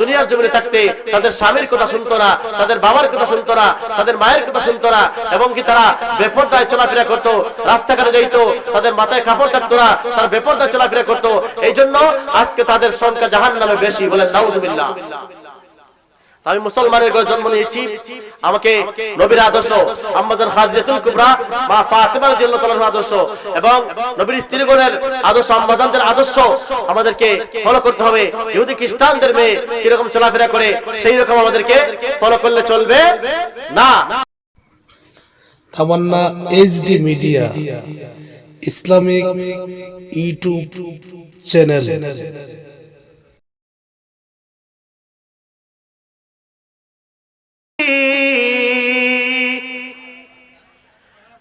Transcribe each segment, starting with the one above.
দুনিয়ার জমিনে থাকতে তাদের স্বামীর কথা শুনতো না, তাদের বাবার কথা শুনতো না, তাদের মায়ের কথা শুনতো না, এবং কি তারা বেপরদায় চলাফেরা করতো, রাস্তাঘাটে যাইতো, তাদের মাথায় কাপড় থাকতো না, তারা বেপরদায় চলাফেরা করতো। এই জন্য আজকে তাদের সংখ্যা জাহান নামে বেশি বলেন আমি মুসলমানের ঘরে জন্ম নিয়েছি। আমাকে নবীর আদর্শ, আম্মাজান খাদিজাতুল কুবরা বা ফাতিমা রাদিয়াল্লাহু তাআলার আদর্শ এবং নবীর স্ত্রীগণের আদর্শ, আম্মাজানদের আদর্শ আমাদেরকে ফলো করতে হবে। ইহুদি খ্রিস্টানদের মেয়ে কীরকম চলাফেরা করে, সেই রকম আমাদেরকে ফলো করলে চলবে না। Tamanna HD media Islamic YouTube channel.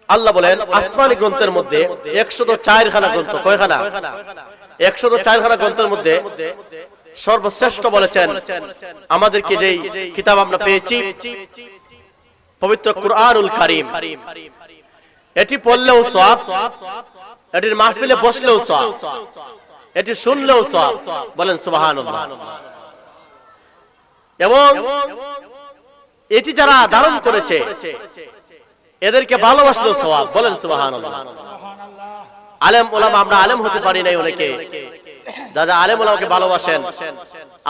আল্লাহ বলেন, আসমানি গ্রন্থের মধ্যে একশত চার খানা গ্রন্থ, কয়খানা? একশত চার খানা গ্রন্থের মধ্যে সর্বশ্রেষ্ঠ বলেছেন, আমাদেরকে যেই কিতাব আমরা পেয়েছি, পবিত্র কুরআনুল কারীম। এটি পড়লেও সব এটির মাহফিলে বসলেও সব এটি শুনলেও সব বলেন, সুবহানাল্লাহ। এবং এটি যারা ধারণ করেছে, এদেরকে ভালোবাসলেও সওয়াব। বলেন সুবহানাল্লাহ। আলেম ওলামা, আমরা আলেম হতে পারি নাই অনেকে। দাদা আলেম ওলামাকে ভালোবাসেন,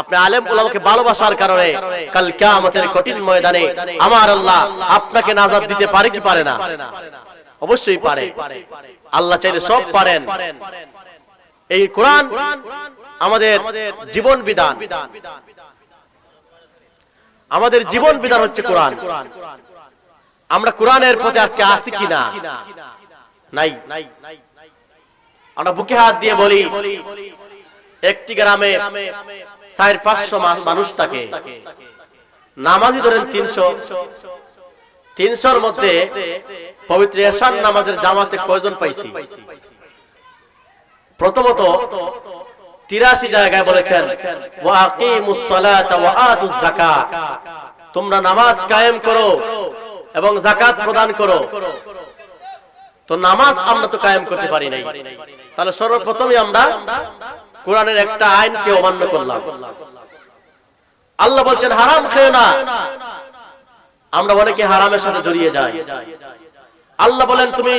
আপনি আলেম ওলামাকে ভালোবাসার কারণে কাল কিয়ামতের কঠিন ময়দানে আমার আল্লাহ আপনাকে নাজাত দিতে পারে কি পারে না? অবশ্যই পারে। আল্লাহ চাইলে সব পারেন। এই কোরআন আমাদের জীবন বিধান। আমাদের জীবন বিধান হচ্ছে কোরআন। আমরা কোরআনের প্রতি আজকে আসি কিনা? নাই। আমরা বুকে হাত দিয়ে বলি, একটি গ্রামে চার, পাঁচশো মানুষ থাকে। নামাজি ধরেন তিনশো। তিনশোর মধ্যে পবিত্র এশান নামাজের জামাতে কয়জন পাইছি? প্রথমত তিরাশি জায়গায় বলেছেন তোমরা নামাজ কায়েম করো এবং জাকাত প্রদান করো। তো নামাজ আমরা তো কায়েম করতে পারি নাই। তাহলে সর্বপ্রথমই আমরা কোরআনের একটা আইনকে অমান্য করলাম। আল্লাহ বলছেন, হারাম খেয়ে না। আমরা অনেকে হারামের সাথে জড়িয়ে যাই? আল্লাহ বলেন, তুমি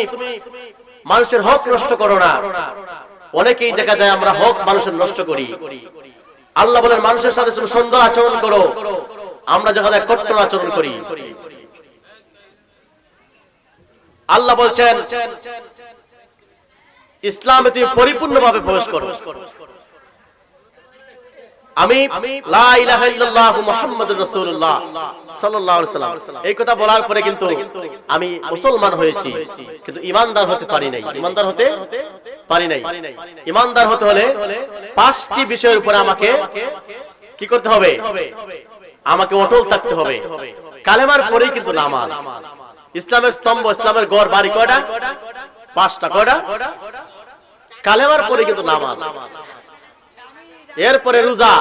মানুষের হক নষ্ট করো না। অনেকেই দেখা যায় আমরা হক মানুষের নষ্ট করি। আল্লাহ বলেন, মানুষের সাথে তুমি সুন্দর আচরণ করো। আমরা যখন এক কট্টর আচরণ করি। আল্লাহ বলছেন, ইসলামে তুমি পরিপূর্ণভাবে প্রবেশ করো আমি লা ইলাহা ইল্লাল্লাহু মুহাম্মাদুর রাসূলুল্লাহ সাল্লাল্লাহু আলাইহি সাল্লাম। এই কথা বলার পরে কিন্তু আমি মুসলমান হয়েছি, কিন্তু ইমানদার হতে পারি নাই। ইমানদার হতে হলে পাঁচটি বিষয়ের উপরে আমাকে কি করতে হবে? আমাকে অটল থাকতে হবে। কালেমার পরেই কিন্তু নামাজ। ইসলামের স্তম্ভ, ইসলামের গড়, বাড়ি কয়টা? পাঁচটা, কয়টা? কালেমার পরে কিন্তু নামাজ। এরপরে রোজা,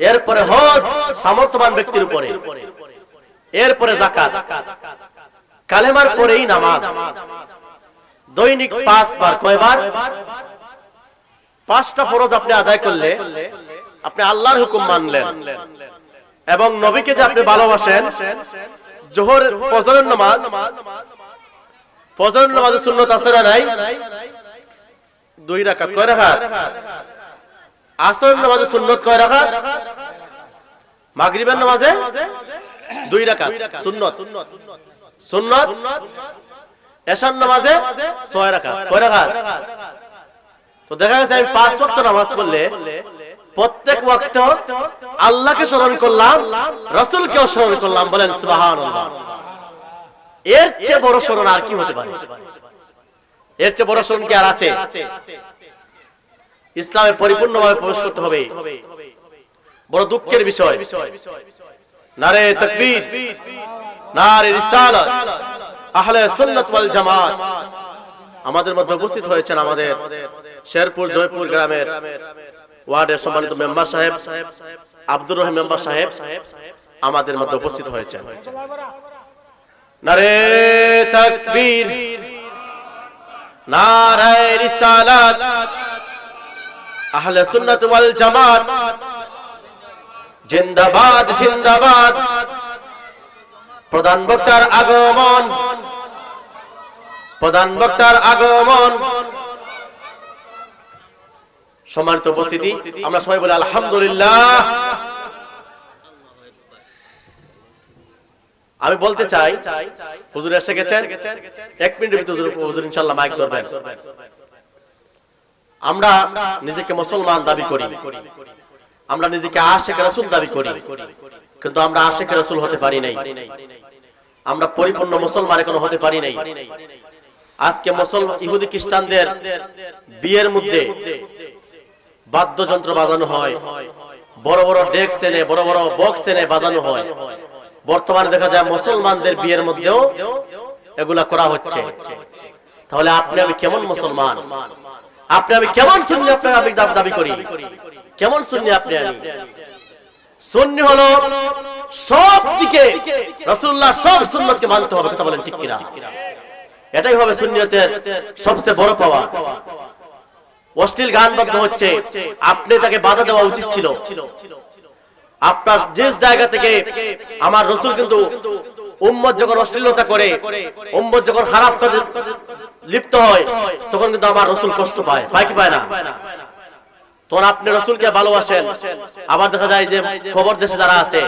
এরপরে হজ, সামর্থ্যবান ব্যক্তির উপরে, এরপরে জাকাত কালেমার পরেই নামাজ। দৈনিক পাঁচবার কয়বার? পাঁচটা ফরজ আপনি আদায় করলে আপনি আল্লাহর হুকুম মানলেন। এবং নবীকে যে আপনি ভালোবাসেন, জোহর ফজরের নামাজ, ফজরের নামাজের সুন্নত আছে না নাই? দুই রাকাত, কয় রাকাত? আসরের নামাজে সুন্নত কয় রাকাত? মাগরিবের নামাজে দুই রাকাত। সুন্নত। সুন্নত। এশার নামাজে ছয় রাখা কয় রাকাত। তো দেখা গেছে আমি পাঁচ ওয়াক্ত নামাজ পড়লে প্রত্যেক ওয়াক্ত আল্লাহকে স্মরণ করলাম রসুলকেও স্মরণ করলাম বলেন সুবহানাল্লাহ। এর চেয়ে বড় স্মরণ আর কি হতে পারে? এর চেয়ে বড় স্মরণ কি আর আছে? ইসলামে পরিপূর্ণভাবে প্রবেশ করতে হবে। বড় দুঃখের বিষয়। নারে তাকবীর, নারে রিসালাত, আহলে সুন্নাত ওয়াল জামাত। আমাদের মধ্যে উপস্থিত হয়েছেন আমাদের শেরপুর, জয়পুর গ্রামের ওয়ার্ডের সম্মানিত মেম্বার সাহেব, আব্দুর রহিম মেম্বার সাহেব আমাদের মধ্যে উপস্থিত হয়েছেন। নারে তাকবীর নারায়ে রিসালাত আহলে সুন্নাত ওয়াল জামাত। জিন্দাবাদ জিন্দাবাদ। প্রধান বক্তার আগমন। প্রধান বক্তার আগমন। সম্মানিত উপস্থিতি, আমরা সবাই বলি আলহামদুলিল্লাহ। আমি বলতে চাই, হুজুর এসে গেছেন। এক মিনিটের ভিতরে হুজুর- ইনশাল্লাহ মাইক ধরবেন। আমরা নিজেকে মুসলমান দাবি করি। আমরা নিজেকে আশেখ রাসূল দাবি করি। কিন্তু আমরা আশেখ রাসূল হতে পারি নাই। আমরা পরিপূর্ণ মুসলমান এখনও হতে পারি নাই। আজকে মুসলমান ইহুদি খ্রিস্টানদের বিয়ের মধ্যে বাদ্যযন্ত্র বাজানো হয়। বড় বড় ডেক এনে, বড় বড় বক্স এনে বাজানো হয়। বর্তমানে দেখা যায় মুসলমানদের বিয়ের মধ্যেও এগুলা করা হচ্ছে। তাহলে আপনি আমি কেমন মুসলমান? আপনি আমি কেমন সুন্নি আপনার আমি দাবি করি? কেমন সুন্নি আপনি আমি? সুন্নি হলো সব দিকে রাসূলুল্লাহ সব সুন্নতকে মানতে হবে, কথা বলেন ঠিক কিনা? এটাই হবে সুন্নিয়তের সবচেয়ে বড় পাওয়া। অশ্লীল গান বাদ্য হচ্ছে, আপনি তাকে বাধা দেওয়া উচিত ছিল। আপনার যে জায়গা থেকে আমার রসুল কিন্তু উম্মত যখন অশ্লীলতা করে, উম্মত যখন খারাপ কাজে লিপ্ত হয়, তখন কিন্তু আমার রসুল কষ্ট পায়। পায় কি পায় না? তখন আপনি রসুলকে ভালোবাসেন। আবার দেখা যায় যে খবর দেশে যারা আছে,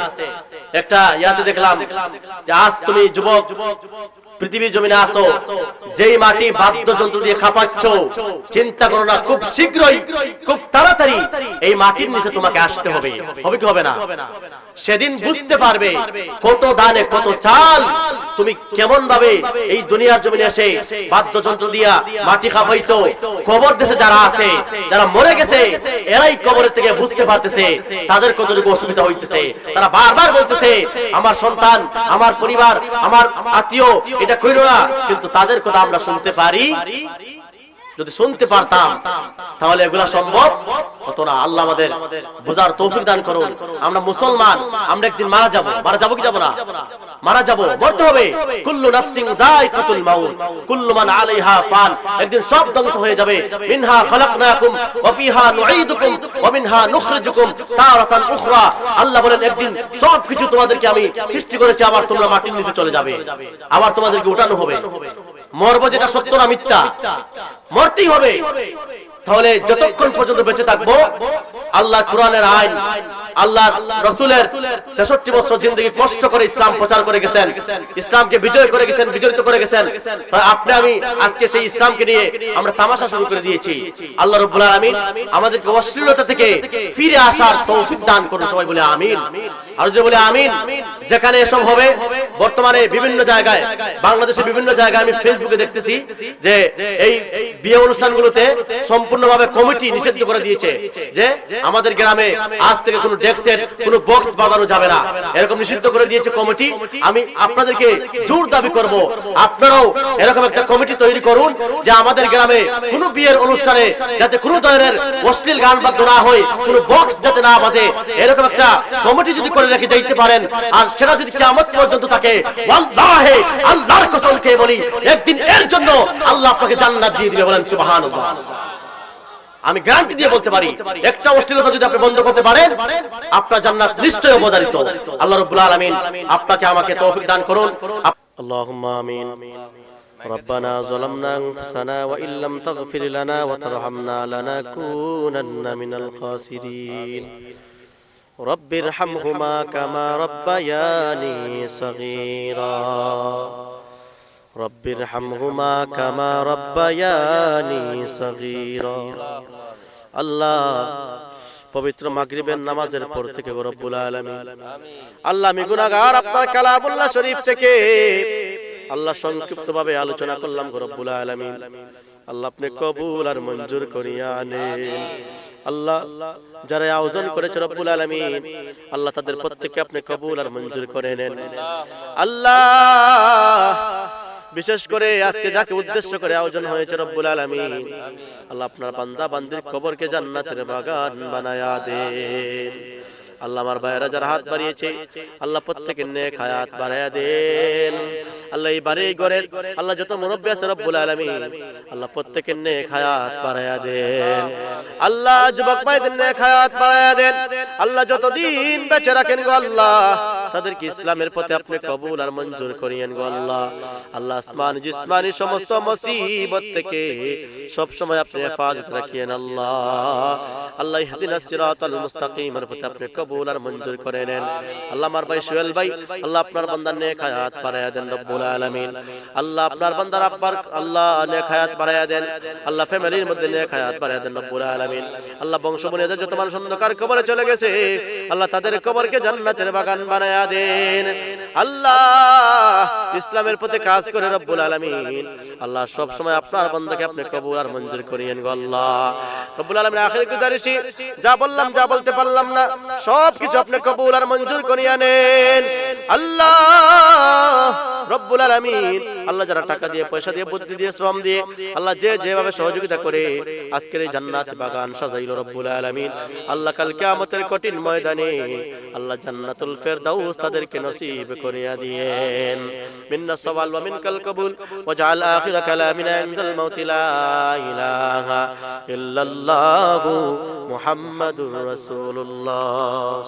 একটা ইয়াতে দেখলাম যে আজ তুমি যুবক পৃথিবীর জমিনে আসো, যেই মাটি বাদ্যযন্ত্র দিয়ে খাপাচ্ছ, চিন্তা করো না, খুব শীঘ্রই, খুব তাড়াতাড়ি এই মাটির নিচে তোমাকে আসতে হবে। হবে কি হবে না? সেদিন বুঝতে পারবে কত দানে কত চাল তুমি কেমন ভাবে এই দুনিয়ার জমিনে এসে বাদ্যযন্ত্র দিয়া মাটি খাপাইছো। কবর দেশে যারা আছে, যারা মরে গেছে, এরাই কবরের থেকে বুঝতে পারতেছে তাদের কতটুকু অসুবিধা হইতেছে। তারা বারবার বলতেছে, আমার সন্তান, আমার পরিবার, আমার আত্মীয় এটা কইল না কিন্তু তাদের কথা আমরা শুনতে পারি। যদি শুনতে পারতাম, তাহলে এগুলা সম্ভব হতো না। আল্লাহ আমাদের বোঝার তৌফিক দান করুন। আমরা মুসলমান, আমরা একদিন মারা যাব। মারা যাব কি যাব না? মারা যাব। মরতে হবে। কুল্লু নাফসিন যায়কাতুল মাউত। কুল্লু মান আলাইহা ফান। একদিন সব ধ্বংস হয়ে যাবে। মিনহা খালাকনাকুম ওয়া ফিহা নুঈদুকুম ওয়া মিনহা নুখরিজুকুম তারাতান উখরা। আল্লাহ বলেন, একদিন সব কিছু তোমাদেরকে আমি সৃষ্টি করেছি, আবার তোমরা মাটির নিচে চলে যাবে। আবার তোমাদেরকে উঠানো হবে। মরবো যেটা সত্য না মিথ্যা? মরতেই হবে। তাহলে যতক্ষণ পর্যন্ত বেঁচে থাকব আল্লাহ কোরআনের আইন আল্লাহ রসুলের তেষট্টি বছর জিন্দগি কষ্ট করে ইসলাম প্রচার করে গেছেন, ইসলামকে বিজয় করে গেছেন বিজয়িত করে গেছেন। আপনি, আমি আজকে সেই ইসলামকে নিয়ে আমরা তামাশা শুরু করে দিয়েছি। আল্লাহ রব্বুল আলামিন আমাদেরকে অশ্লীলতা থেকে ফিরে আসার তৌফিক দান করুন, সবাই বলে আমিন। আর যে বলে আমিন, যেখানে এসব হবে, বর্তমানে বিভিন্ন জায়গায়, বাংলাদেশের বিভিন্ন জায়গায় আমি ফেসবুকে দেখতেছি যে এই বিয়ে অনুষ্ঠানগুলোতে সম্পূর্ণভাবে কমিটি নিষিদ্ধ করে দিয়েছে। যে আমাদের গ্রামে আজ থেকে কোনো ডেস্কের কোনো বক্স বাজানো যাবে না। এরকম নিষিদ্ধ করে দিয়েছে কমিটি আমি আপনাদেরকে জোর দাবি করব। আপনারাও এরকম একটা কমিটি তৈরি করুন যে আমাদের গ্রামে কোনো বিয়ের অনুষ্ঠানে যাতে কোনো ধরনের অশ্লীল গান বাদ্য না হয় কোনো বক্স যাতে না বাজে এরকম একটা কমিটি যদি করে রেখে যাইতে পারেন আর সেটা যদি কিয়ামত পর্যন্ত থাকে ওয়াল্লাহি আল্লাহর কসম খেয়ে বলি একদিন এর জন্য আল্লাহ আপনাকে জান্নাত দিয়ে দিবে বলেন সুবহানাল্লাহ। আমি গ্যারান্টি দিয়ে বলতে পারি একটা অশ্লীলতা যদি আপনি বন্ধ করতে পারেন আপনার জান্নাত নিশ্চয়ই অবধারিত আল্লাহ রাব্বুল আলামিন আপনাকে আমাকে তৌফিক দান করুন اللهم آمين ربنا ظلمنا أنفسنا وإن لم تغفر لنا وترحمنا لنكونن من الخاسرين رب ارحمهما كما ربياني صغيرا رب ارحمهما كما ربياني صغيرا আল্লাহ পবিত্র মাগরিবের নামাজের পর থেকে গো রব্বুল আলামিন আল্লাহ আমি গুনাহগার আপনার কালামুল্লাহ শরীফ থেকে আল্লাহ সংক্ষিপ্ত ভাবে আলোচনা করলাম গো রব্বুল আলামিন আল্লাহ আপনি কবুল আর মঞ্জুর করিয়া নেন আল্লাহ যারা আয়োজন করেছে রব্বুল আলামিন আল্লাহ তাদের প্রত্যেককে আপনি কবুল আর মঞ্জুর করে নেন আল্লাহ বিশেষ করে আজকে যাকে উদ্দেশ্য করে আয়োজন হয়েছে রব্বুল আলামিন। আল্লাহ আপনার বান্দা বান্দির কবরকে জান্নাতের বাগান বানায়া দেন। আল্লাহ আমার ভাইয়েরা যারা হাত বাড়িয়েছে আল্লাহ প্রত্যেকের নেক হায়াত বাড়ায়া দেন। আল্লাহ এই বাড়ি ঘরের আল্লাহ যত মুরব্বী আছে রব্বুল আলামিন আল্লাহ প্রত্যেকের নেক হায়াত বাড়ায়া দেন। আল্লাহ যুবক ভাইদের নেক হায়াত বাড়ায়া দেন। আল্লাহ যতদিন বেঁচে রাখেন গো আল্লাহ তাদেরকে ইসলামের পথে আপনি কবুল আর মঞ্জুর করিয়েন গো আল্লাহ। আল্লাহ। আসমান জিসমানি সমস্ত মুসিবত থেকে সব সময় আপনি হেফাজত রাখিয়েন আল্লাহ। আল্লাহ। ইহদিনা সিরাতাল মুস্তাকিমের পথে আপনি কবুল আর মঞ্জুর করে নেন। আল্লাহ আমার ভাই সোহেল ভাই আল্লাহ আপনার বান্দার নেক হায়াত বাড়ায়া দেন রব্বুল আলামিন। আল্লাহ আপনার বান্দার আব্বার আল্লাহ নেক হায়াত বাড়ায়া দেন। আল্লাহ ফ্যামিলির মধ্যে নেক হায়াত বাড়ায়া দেন। রব্বুল আলামিন আল্লাহ বংশ বুনিয়াদের যত মানুষ অন্ধকার কবরে চলে গেছে আল্লাহ তাদের কবরকে জান্নাতের বাগান বানায়া দেন। আল্লাহ ইসলামের পথে কাজ করে রব্বুল আলামিন। আল্লাহ সব সময় আপনার বান্দাকে আপনি কবুল আর মঞ্জুর করিয়েন গো আল্লাহ। রব্বুল আলামিন আখির গুজারিশি যা বললাম যা বলতে পারলাম না সব কিছু আপনি কবুল আর মঞ্জুর করিয়া নেন আল্লাহ রব্বুল আলামিন আল্লাহ যারা টাকা দিয়ে পয়সা দিয়ে বুদ্ধি দিয়ে শ্রম দিয়ে আল্লাহ যে যেভাবে সহযোগিতা করে আজকের এই জান্নাত বাগান সাজাইলো রব্বুল আলামিন। আল্লাহ কাল কিয়ামতের কঠিন ময়দানে আল্লাহ জান্নাতুল ফেরদাউস তাদেরকে নসিব করিয়া দিয়েন। মিন্না সওয়াল ওয়া মিনকাল কবুল, ওয়াজআল আখির কালামিনা ইনদাল মাউত লা ইলাহা ইল্লাল্লাহু মুহাম্মাদুর রাসূলুল্লাহ।